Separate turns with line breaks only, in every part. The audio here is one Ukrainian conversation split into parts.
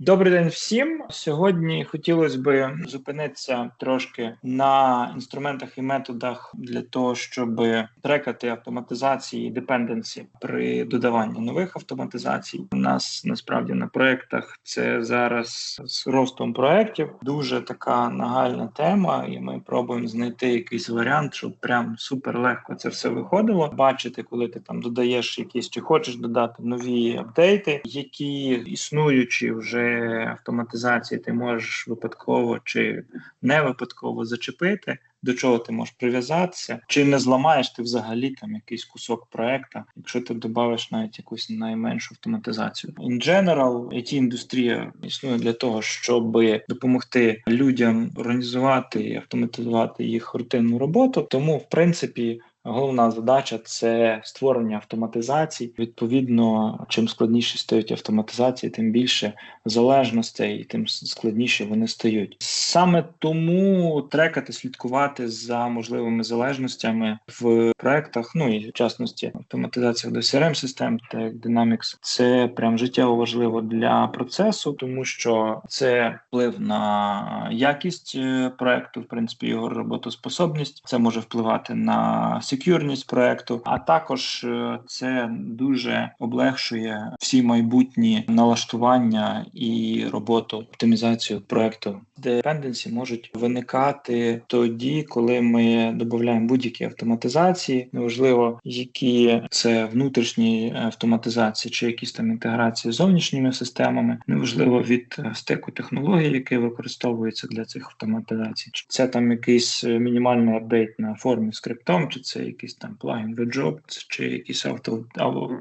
Добрий день всім. Сьогодні хотілося би зупинитися трошки на інструментах і методах для того, щоб трекати автоматизації депенденсі при додаванні нових автоматизацій. У нас насправді на проектах це зараз з ростом проектів дуже така нагальна тема, і ми пробуємо знайти якийсь варіант, щоб прям супер легко це все виходило. Бачити, коли ти там додаєш якісь чи хочеш додати нові апдейти, які існуючі вже автоматизації ти можеш випадково чи не випадково зачепити, до чого ти можеш прив'язатися, чи не зламаєш ти взагалі там якийсь кусок проекту, якщо ти додавиш навіть якусь найменшу автоматизацію. In general, it індустрія існує для того, щоб допомогти людям організувати і автоматизувати їх рутинну роботу. Тому, в принципі. Головна задача це створення автоматизацій. Відповідно, чим складніше стають автоматизації, тим більше залежностей, тим складніше вони стають. Саме тому трекати, слідкувати за можливими залежностями в проектах, ну і в частності автоматизація до crm систем та Dynamics, це прям життєво важливо для процесу, тому що це вплив на якість е, проекту, в принципі, його роботоспособність. Це може впливати на секюрність проекту, а також е, це дуже облегшує всі майбутні налаштування і роботу оптимізацію проекту. Депенденсі можуть виникати тоді, коли ми додаємо будь-які автоматизації, неважливо які це внутрішні автоматизації чи якісь там інтеграції з зовнішніми системами, неважливо від стеку технологій, які використовуються для цих автоматизацій, чи це там якийсь мінімальний апдейт на формі скриптом, чи це якийсь там плагін в job, чи якісь auto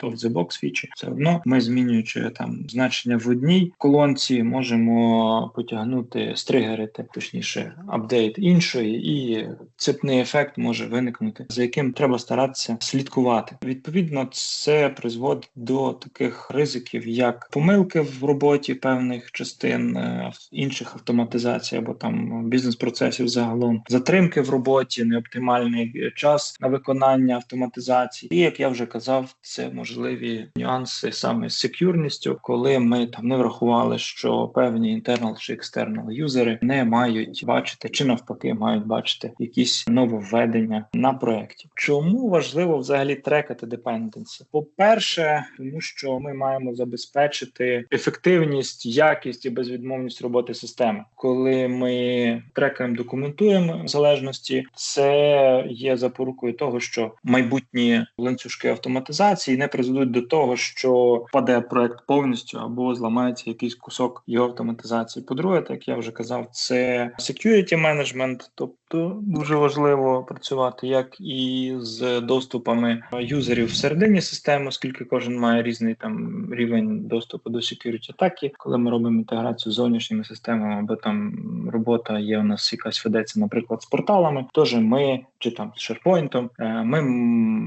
of the box фічі, все одно ми змінюючи там значення в одній колонці, можемо потягнути стригерити, точніше, апдейт іншої, і цепний ефект може виникнути, за яким треба старатися слідкувати. Відповідно, це призводить до таких ризиків, як помилки в роботі певних частин е, інших автоматизацій або там бізнес-процесів загалом, затримки в роботі, неоптимальний час на виконання автоматизації. І як я вже казав, це можливі нюанси саме з секюрністю, коли ми там не врахували, що певні internal чи external юзери не мають бачити, чи навпаки мають бачити якісь нововведення на проєкті. Чому важливо взагалі трекати депенденси? По перше, тому що ми маємо забезпечити ефективність, якість і безвідмовність роботи системи, коли ми трекаємо, документуємо залежності, це є запорукою того, що майбутні ланцюжки автоматизації не призведуть до того, що паде проект повністю або зламається якийсь кусок його автоматизації. По-друге, так я вже казав, це security management, тобто дуже важливо працювати як і з доступами юзерів всередині системи, оскільки кожен має різний там рівень доступу до security, і коли ми робимо інтеграцію з зовнішніми системами, або там робота є у нас якась ведеться, наприклад, з порталами. Тож ми чи там з SharePoint, е, ми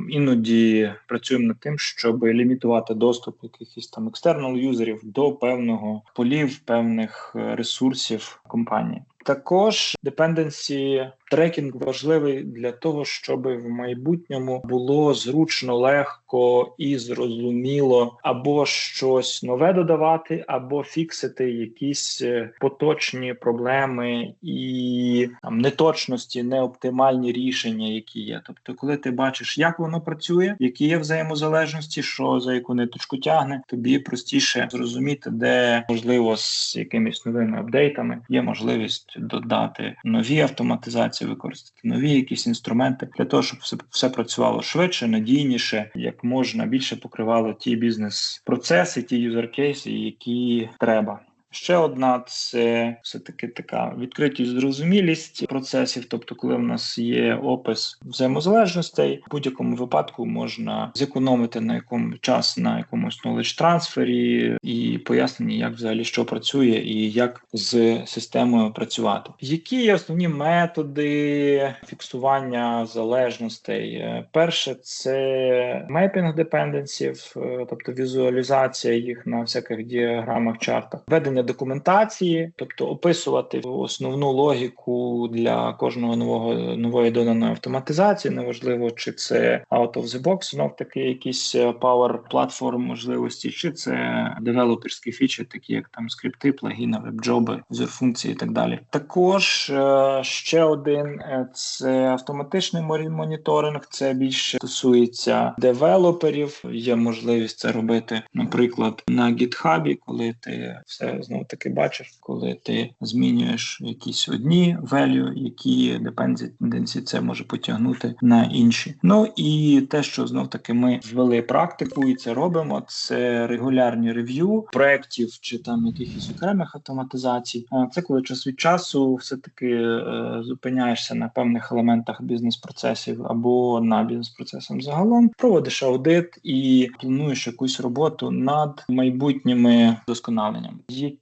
іноді працюємо над тим, щоб лімітувати доступ якихось там екстернал юзерів до певного полів, певних е, ресурсів компанії. Також депенденсі трекінг важливий для того, щоб в майбутньому було зручно, легко і зрозуміло або щось нове додавати, або фіксити якісь е, поточні проблеми і там неточності, неоптимальні рішення, які є. Тобто, коли ти бачиш, як воно працює, які є взаємозалежності, що за яку ниточку тягне, тобі простіше зрозуміти, де можливо з якимись новими апдейтами є можливість додати нові автоматизації, використати нові якісь інструменти для того, щоб все, все працювало швидше, надійніше, як можна більше покривало ті бізнес-процеси, ті юзер-кейси, які треба. Ще одна це все таки така відкритість, зрозумілість процесів. Тобто, коли в нас є опис взаємозалежностей, в будь-якому випадку можна зекономити на якому час на якомусь knowledge трансфері і пояснення, як взагалі що працює і як з системою працювати. Які є основні методи фіксування залежностей? Перше це мепінг депенденсів, тобто візуалізація їх на всяких діаграмах, чартах, ведення створення документації, тобто описувати основну логіку для кожного нового нової доданої автоматизації. Неважливо, чи це out of the box, знов таки якісь е, power platform можливості, чи це девелоперські фічі, такі як там скрипти, плагіни, веб-джоби, функції і так далі. Також е, ще один е, це автоматичний моніторинг. Це більше стосується девелоперів. Є можливість це робити, наприклад, на GitHub, коли ти все знов таки бачиш, коли ти змінюєш якісь одні value, які dependency це може потягнути на інші. Ну і те, що знов таки ми ввели практику, і це робимо. Це регулярні рев'ю проєктів чи там якихось окремих автоматизацій. Це коли час від часу все таки е, зупиняєшся на певних елементах бізнес-процесів або на бізнес-процесам загалом, проводиш аудит і плануєш якусь роботу над майбутніми досконаленнями,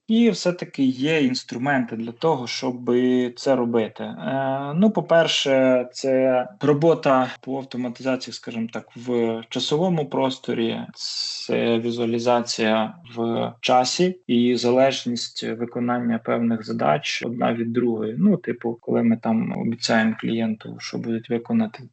які все таки є інструменти для того, щоб це робити. Е, ну, по перше, це робота по автоматизації, скажімо так, в часовому просторі, це візуалізація в часі і залежність виконання певних задач одна від другої. Ну, типу, коли ми там обіцяємо клієнту, що будуть виконати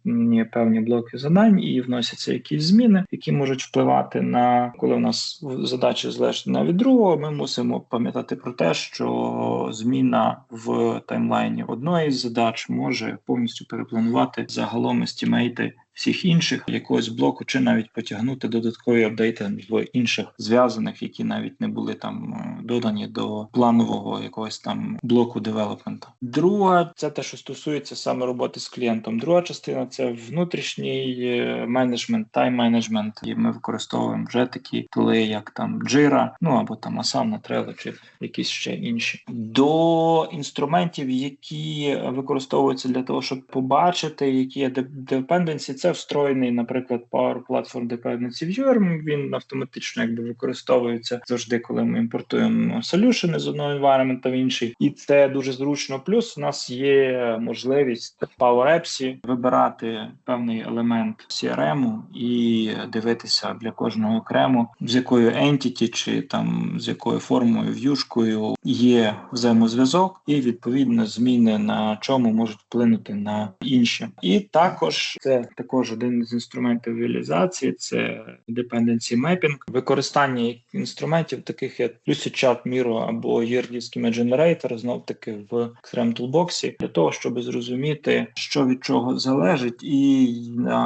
певні блоки задань, і вносяться якісь зміни, які можуть впливати на коли у нас задачі залежать одна від другого. Ми мусимо пам'ятати про те, що зміна в таймлайні одної з задач може повністю перепланувати загалом естімейти всіх інших якогось блоку, чи навіть потягнути додаткові апдейти в інших зв'язаних, які навіть не були там е, додані до планового якогось там блоку девелопмента. Друга це те, що стосується саме роботи з клієнтом. Друга частина це внутрішній е, менеджмент, тайм менеджмент. І ми використовуємо вже такі тули, як там Jira, ну або там Asana, Trello, чи якісь ще інші до інструментів, які використовуються для того, щоб побачити, які є депенденсі, це це встроєний, наприклад, Power Platform Dependency Viewer, Він автоматично якби використовується завжди, коли ми імпортуємо солюшени з одного environment в інший, і це дуже зручно. Плюс у нас є можливість в Power Apps вибирати певний елемент CRM і дивитися для кожного окремо, з якою entity чи там з якою формою в'юшкою є взаємозв'язок, і відповідно зміни на чому можуть вплинути на інші, і також це також також один з інструментів реалізації це dependency mapping. використання інструментів, таких як Lucidchart Miro або Schema Generator, знов таки в Extreme Toolbox, для того, щоб зрозуміти, що від чого залежить, і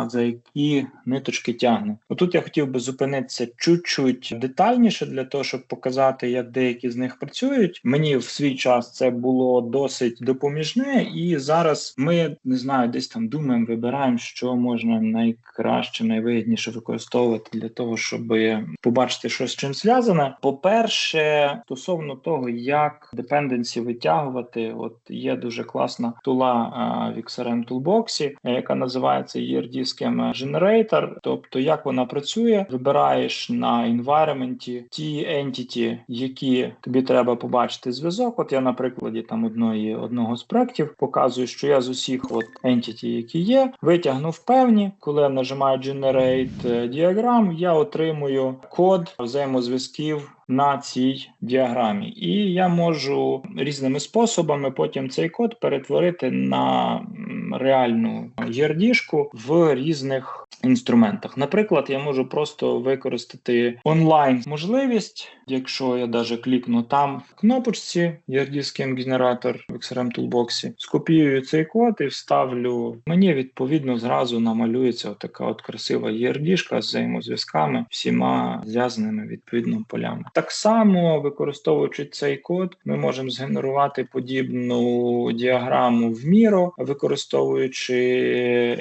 за які ниточки тягне. Отут я хотів би зупинитися чуть-чуть детальніше для того, щоб показати, як деякі з них працюють. Мені в свій час це було досить допоміжне, і зараз ми не знаю, десь там думаємо, вибираємо, що може можна найкраще, найвигідніше використовувати для того, щоб побачити щось з чим зв'язане. По-перше, стосовно того, як депенденсі витягувати, от є дуже класна тула в XRM Toolbox, яка називається ERD Schema Generator. Тобто, як вона працює, вибираєш на environment ті entity, які тобі треба побачити зв'язок. От я на прикладі там одної одного з проектів показую, що я з усіх от entity, які є, витягнув певні певні. Коли я нажимаю Generate діаграм, я отримую код взаємозв'язків на цій діаграмі, і я можу різними способами потім цей код перетворити на реальну гірдішку в різних інструментах. Наприклад, я можу просто використати онлайн можливість, якщо я даже клікну там в кнопочці ERD генератор в XRM Toolbox, скопіюю цей код і вставлю. Мені відповідно зразу намалюється така от красива ERD-шка з взаємозв'язками, всіма зв'язаними відповідно полями. Так само використовуючи цей код, ми можемо згенерувати подібну діаграму в Miro, використовуючи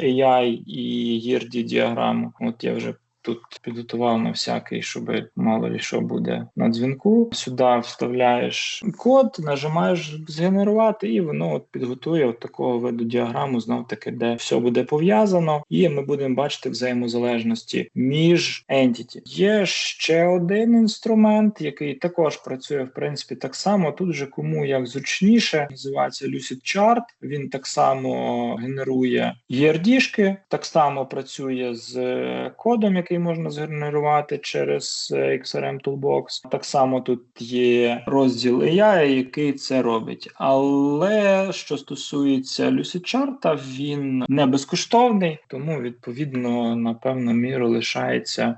AI і ERD діаграму. От я вже Тут підготував на всякий, щоб мало ли що буде на дзвінку. Сюди вставляєш код, нажимаєш згенерувати, і воно от підготує от такого виду діаграму, знов таки, де все буде пов'язано, і ми будемо бачити взаємозалежності між entity. Є ще один інструмент, який також працює в принципі так само. Тут вже кому як зручніше, називається Lucid Chart. Він так само генерує ERD-шки, так само працює з кодом, який який можна згенерувати через е, XRM Toolbox. Так само тут є розділ AI, який це робить. Але що стосується Lucidchart, він не безкоштовний, тому відповідно на певну міру лишається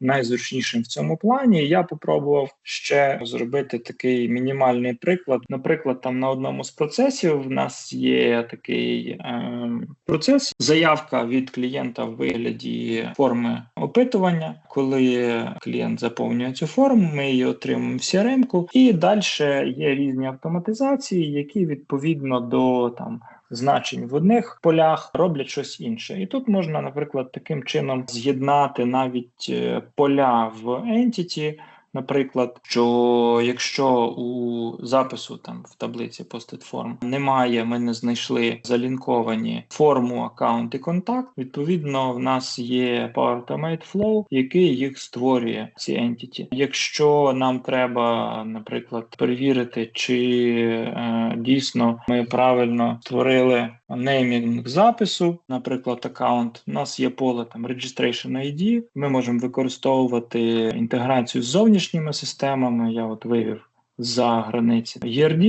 найзручнішим в цьому плані. Я попробував ще зробити такий мінімальний приклад. Наприклад, там на одному з процесів в нас є такий е, процес, заявка від клієнта в вигляді форми опитування. Коли клієнт заповнює цю форму, ми її отримуємо в CRM-ку, і далі є різні автоматизації, які відповідно до там значень в одних полях роблять щось інше. І тут можна, наприклад, таким чином з'єднати навіть е, поля в Entity, Наприклад, що якщо у запису там в таблиці Form немає, ми не знайшли залінковані форму, аккаунт і контакт. Відповідно, в нас є Power Automate Flow, який їх створює ці entity. Якщо нам треба, наприклад, перевірити, чи е, дійсно ми правильно створили неймінг запису, наприклад, аккаунт, у нас є поле там Registration ID, Ми можемо використовувати інтеграцію з зовнішніми системами. Я от вивів за границі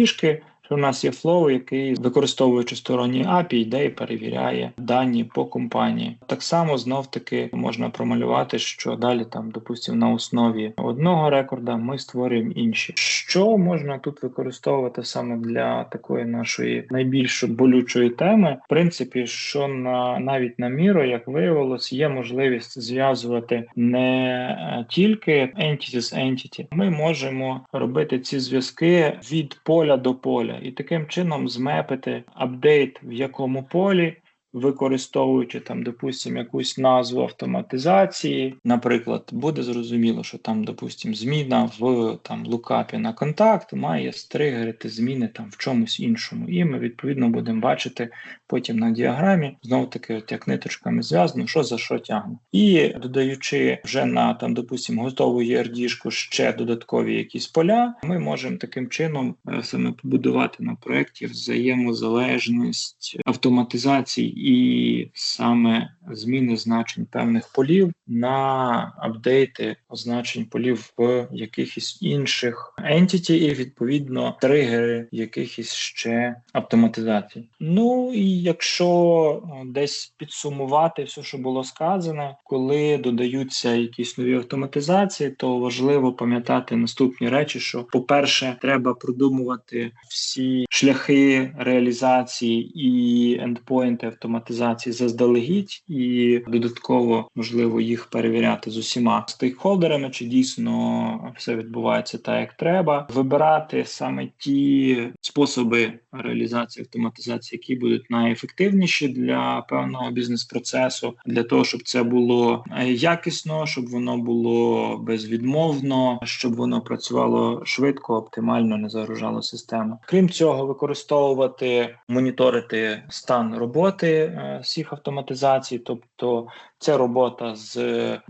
що у нас є флоу, який використовуючи сторонні API, йде і перевіряє дані по компанії. Так само знов таки можна промалювати, що далі там, допустимо, на основі одного рекорда ми створюємо інші. Що можна тут використовувати саме для такої нашої найбільш болючої теми? В принципі, що на навіть на міру, як виявилось, є можливість зв'язувати не е, тільки entity з entity. Ми можемо робити ці зв'язки від поля до поля і таким чином змепити апдейт в якому полі використовуючи там, допустимо, якусь назву автоматизації, наприклад, буде зрозуміло, що там, допустимо, зміна в там лукапі на контакт має стригерити зміни там в чомусь іншому. І ми відповідно будемо бачити потім на діаграмі знову таки, от як ниточками зв'язано, що за що тягне. І додаючи вже на там, допустимо, готову ERD-шку ще додаткові якісь поля, ми можемо таким чином е, саме побудувати на проєкті взаємозалежність автоматизації і саме зміни значень певних полів на апдейти значень полів в якихось інших entity і відповідно тригери якихось ще автоматизацій. Ну і якщо десь підсумувати все, що було сказане, коли додаються якісь нові автоматизації, то важливо пам'ятати наступні речі: що, по-перше, треба продумувати всі шляхи реалізації і ендпойнти автоматизації автоматизації заздалегідь і додатково можливо їх перевіряти з усіма стейкхолдерами, чи дійсно все відбувається так, як треба. Вибирати саме ті способи реалізації автоматизації, які будуть найефективніші для певного бізнес-процесу, для того, щоб це було е, якісно, щоб воно було безвідмовно, щоб воно працювало швидко, оптимально, не загружало систему. Крім цього, використовувати моніторити стан роботи Е, всіх автоматизацій, тобто це робота з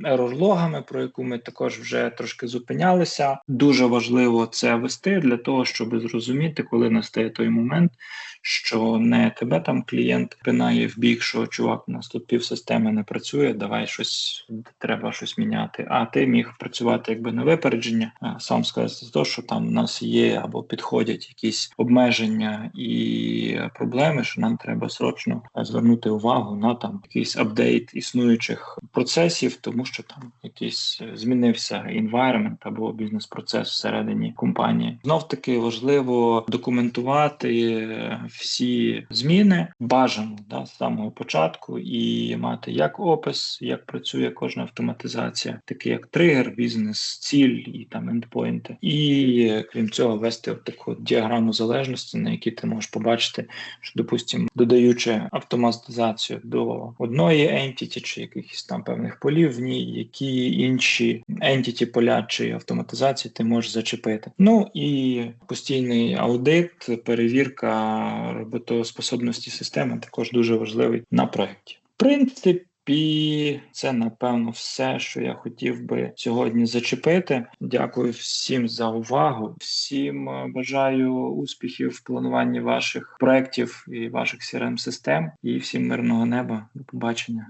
ерор-логами, про яку ми також вже трошки зупинялися. Дуже важливо це вести для того, щоб зрозуміти, коли настає той момент, що не тебе там клієнт пинає в бік, що чувак, у нас тут півсистеми не працює, давай щось треба щось міняти. А ти міг працювати якби на випередження, сам сказати то, що там у нас є або підходять якісь обмеження і проблеми, що нам треба срочно звернути увагу на там якийсь апдейт існуючих процесів, тому що там якийсь змінився environment або бізнес-процес всередині компанії. Знов таки важливо документувати всі зміни бажано да, з самого початку і мати як опис, як працює кожна автоматизація, такі як тригер, бізнес, ціль і там ендпойнти. І крім цього, вести таку діаграму залежності, на якій ти можеш побачити, що, допустимо, додаючи автоматизацію до одної entity чи якихось там певних полів в ній, які інші entity поля чи автоматизації ти можеш зачепити. Ну і постійний аудит, перевірка роботоспособності системи також дуже важливий на проєкті. В принципі, це напевно все, що я хотів би сьогодні зачепити. Дякую всім за увагу. Всім е, бажаю успіхів в плануванні ваших проєктів і ваших crm систем і всім мирного неба. До побачення.